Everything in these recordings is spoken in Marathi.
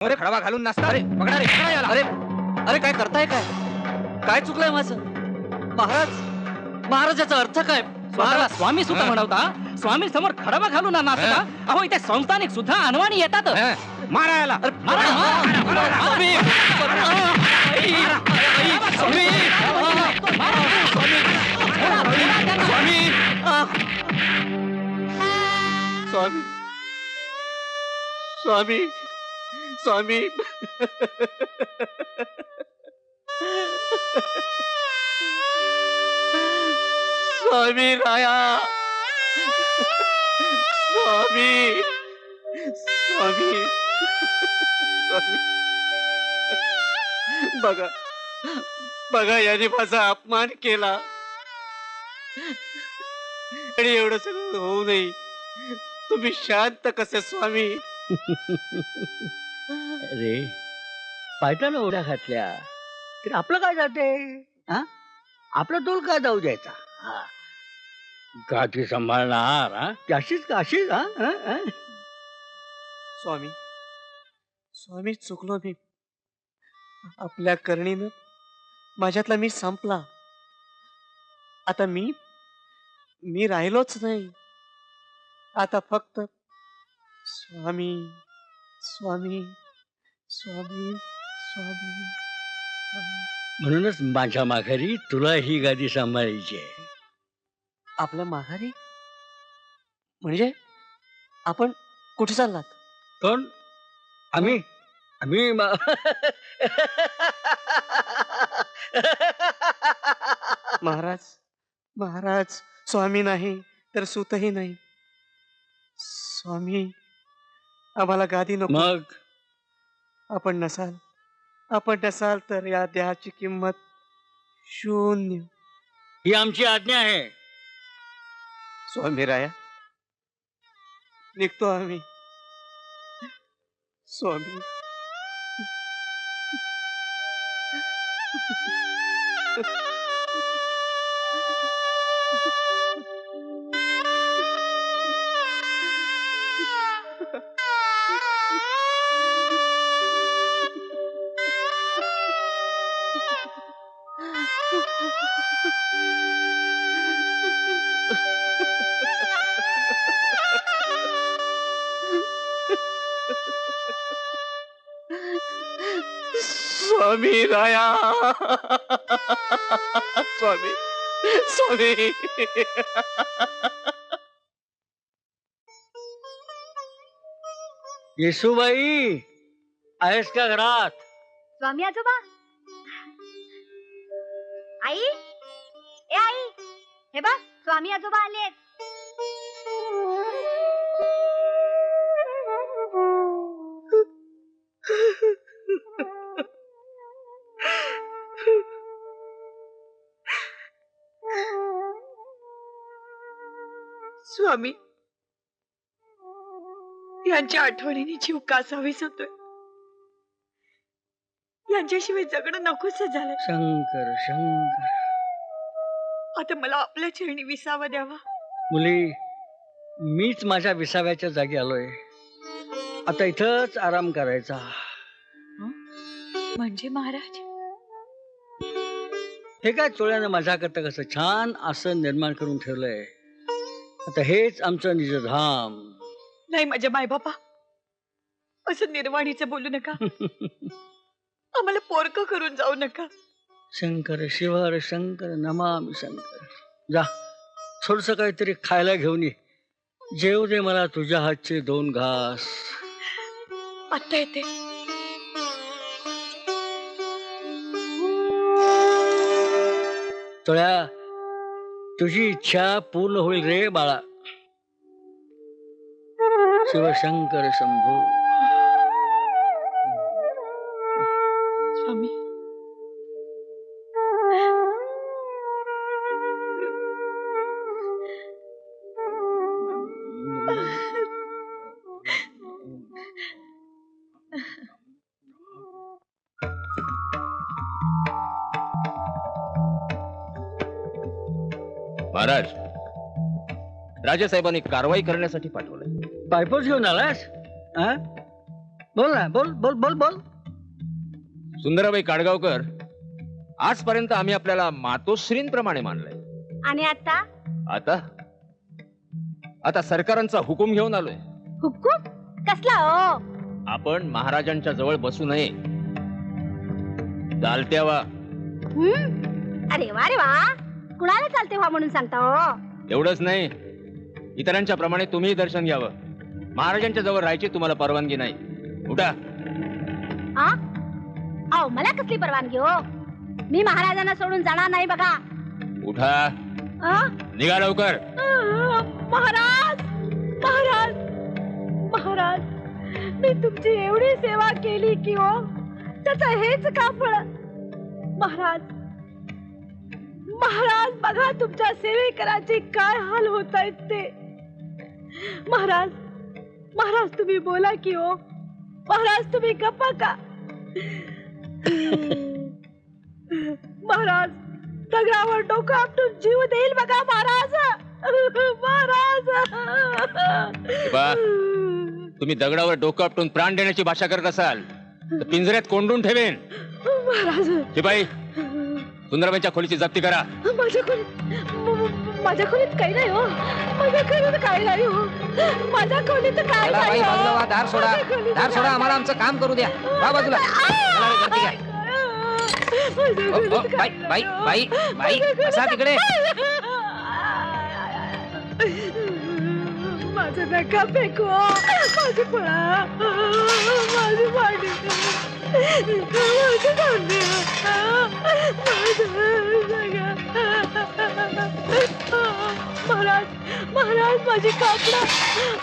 अरे खडवा घालून नसता अरे पकडा रे पकडा याला. अरे अरे काय करताय काय काय चुकलंय माझं महाराज महाराजाचा अर्थ काय स्वतःला स्वामी सुद्धा. म्हणवता स्वामी समोर खडबा घालून का? अहो इथे संस्थानिक सुद्धा अनवाणी येतात हं, मारा याला अरे, मारा, मारा, मारा, मारा. स्वामी! आई! आई! स्वामी! स्वामी! आ! स्वामी स्वामी स्वामी. स्वामी राया. स्वामी. स्वामी. स्वामी. बघा. बघा याने माझा अपमान केला. आणि एवढं सगळं होऊ नये. तुम्ही शांत कसे स्वामी? अरे पायटानं उड्या घातल्या. तर आपलं काय जाते? हा? आपला तोल काय जाऊ द्यायचा? हा. गाठी सांभाळणार हा? अशीच का अशीच हा? हा? हा? स्वामी स्वामी चुकलो मी. आपल्या करणीनं माझ्यातला मी संपला. आता मी मी राहिलोच नाही. आता फक्त स्वामी स्वामी स्वामी स्वामी स्वामी. म्हणूनच माझ्या माघारी तुला ही गादी सांभाळायची आहे. आपल्या माघारी? म्हणजे? आपण कुठे चाललात? कोण? आम्ही? आम्ही मा- महाराज महाराज स्वामी नाही तर सुतही नाही. स्वामी आम्हाला गादी नको. मग? आपण नसाल. आपण नसाल तर या देहाची किंमत शून्य. ही आमची आज्ञा आहे. स्वामी राया. निघतो आम्ही. स्वामी. स्वामी राया स्वामी स्वामी येसूबाई आहेस का घरात? स्वामी आजोबा. आई? ए आई हे बघ स्वामी आजोबा आलेत. स्वामी यांच्या आठवणीने जीव कासावीस होतोय यांच्याशिवाय जगणं नकोस झालं शंकर शंकर. आता मला आपल्या चरणी विसावा द्यावा. मुली मीच माझ्या विसाव्याच्या जागी आलोय. आता इथंच आराम करायचा. म्हणजे महाराज? हे काय चोळ्यानं माझ्याकरता कसं छान आसन निर्माण करून ठेवलंय? आता हेच आमचं निजधाम. नाही माझ्या मायबापा. असं निर्वाणीचं बोलू नका. आम्हाला पोरक करून जाऊ नका. शंकर शिवर शंकर नमामि शंकर. जा थोडस काहीतरी खायला घेऊन ये. जेव दे मला तुझ्या हातचे दोन घास. आत्ता येते. चोळ्या तुझी इच्छा पूर्ण होईल रे बाळा. शिवशंकर शंभू. स्वामी. महाराज राजासाहेबांनी कारवाई करण्यासाठी पाठवलंय. पायपोच घेऊन आलास? हा? बोल ना बोल बोल बोल बोल. सुंदराबाई काडगावकर आजपर्यंत आम्ही आपल्याला मातोश्रींप्रमाणे मानलंय. आणि आता? आता? आता सरकारांचा हुकूम घेऊन आलोय. हुकूम? कसला हो? आपण महाराजांच्या जवळ बसू नये. चालत्या वा? अरे वा रे वा. कुणाला चालते व्हा म्हणून सांगता हो? एवढंच नाही. इतरांच्या प्रमाणे तुम्ही दर्शन घ्यावं. महाराजांच्या जवळ राहायची तुम्हाला परवानगी नाही. उठा. आ? अहो मला कसली परवानगी हो? मी महाराजांना सोडून जाणार नाही बघा. उठा? निघा लवकर. महाराज! महाराज! महाराज मी तुमची एवढी सेवा केली की हो त्याचं हेच का फळ महाराज महाराज बघा तुमच्या सेवेकराचे काय हाल होत आहेत ते. महाराज महाराज तुम्ही बोला की हो. महाराज तुम्ही गप्पा का? महाराज दगडावर डोकं आपटून जीव देईल बघा महाराज. महाराज. तुम्ही दगडावर डोकं आपटून प्राण देण्याची भाषा करत असाल तर पिंजऱ्यात कोंडून ठेवेन. महाराज. शिपाई सुंदरबाईच्या खोलीची जप्ती करा माझ्या खोलीत म- माझ्या खोलीत काही नाही हो माझ्या खोलीत काही नाही हो माझ्या खोलीत काय नाही हो. दार सोडा. दार सोडा आम्हाला. आमचं काम करू द्या वा बाजूला बाई बाई हो. बाई बाई बसा तिकडे माझं नका फेकू माझी फळा माझी भांडी माझी भांडी महाराज महाराज माझी कापडा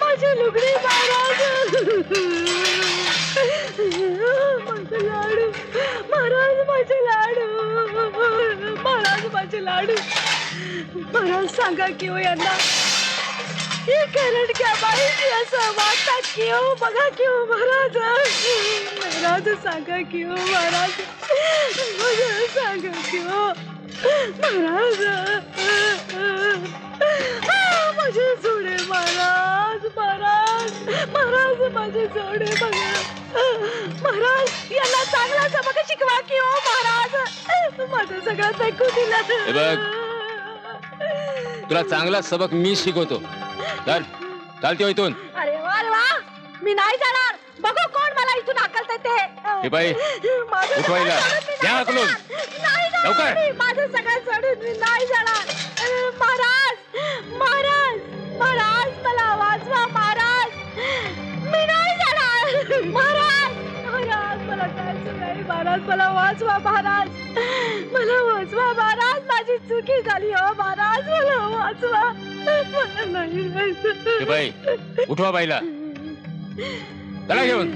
माझी लुगडी महाराज माझे लाडू महाराज माझे लाडू. महाराज माझे लाडू. महाराज सांगा की हो यांना. हे कारण क्या बाई. की हो बघा की हो महाराज महाराज सांगा की हो महाराज बघा सांगा की हो महाराज माझे जोडे महाराज महाराज महाराज माझे जोडे बघा. महाराज यांना चांगला सबक शिकवा की हो महाराज? माझं सगळं ऐकून दिलं बघ तुला चांगला सबक मी शिकवतो. चल चालते हो इथून. मी नाही जाणार बघू कोण मला इथून हाकलतंय ते शिपाई, माझं उठवायला. सगळं सोडून मी द्या नाही हाकलून. जाणार. नाही जाणार लवकर. मी. माझं सगळं सोडून मी नाही जाणार अरे, महाराज महाराज महाराज मला वाचवा महाराज मी नाही जाणार महाराज महाराज मला जायचं नाही महाराज मला वाचवा महाराज मला वाचवा महाराज माझी चुकी झाली हो महाराज मला वाचवा मला नाही जायचं. उठवा बाईला चला घेऊन.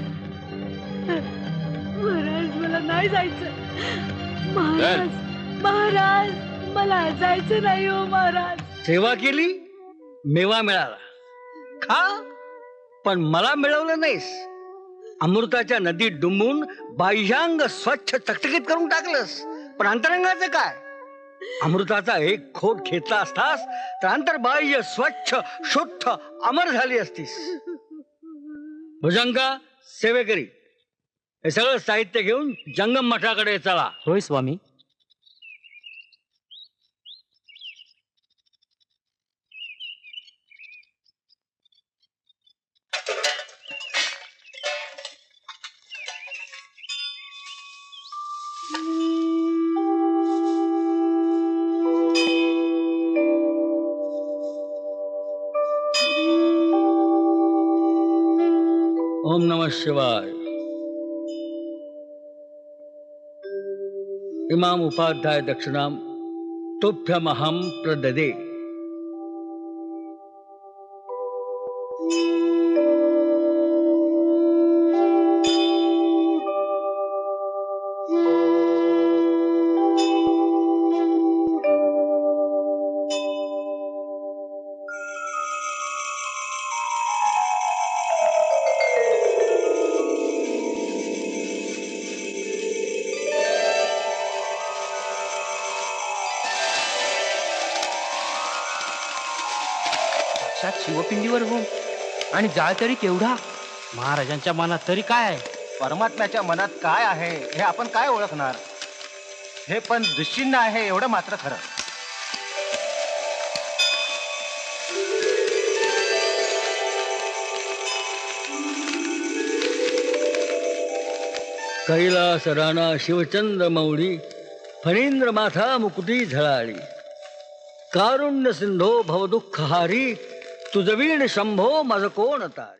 महाराज मला नाही जायचं. महाराज महाराज मला जायचं नाही हो महाराज. सेवा केली मेवा मिळाला. खा पण मला मिळवलं नाहीस. अमृताच्या नदीत डुंबून बाह्यांग स्वच्छ चकचकीत करून टाकलंस. पण अंतरंगाचं काय? अमृताचा एक खोट घेतला असतास तर अंतर्बाह्य स्वच्छ शुद्ध अमर झाली असतीस. भुजंगा सेवेकरी. हे सगळं साहित्य घेऊन जंगम मठाकडे चला. होय स्वामी. ओम नमः शिवाय। इमाम उपाध्याय दक्षिणाम तुभ्यमहम प्रददे। साक्षात शिवपिंडीवर हो आणि जाळ तरी केवढा? महाराजांच्या मनात तरी काय आहे? परमात्म्याच्या मनात काय आहे हे आपण काय ओळखणार? हे पण दुश्चिन्ह आहे एवढं मात्र खरं. कैलास राणा शिवचंद्र मौळी फणींद्र माथा मुकुटी झळाळी. कारुण्य सिंधो भवदुःख हारी तुझवीण शंभो माझ कोण तारी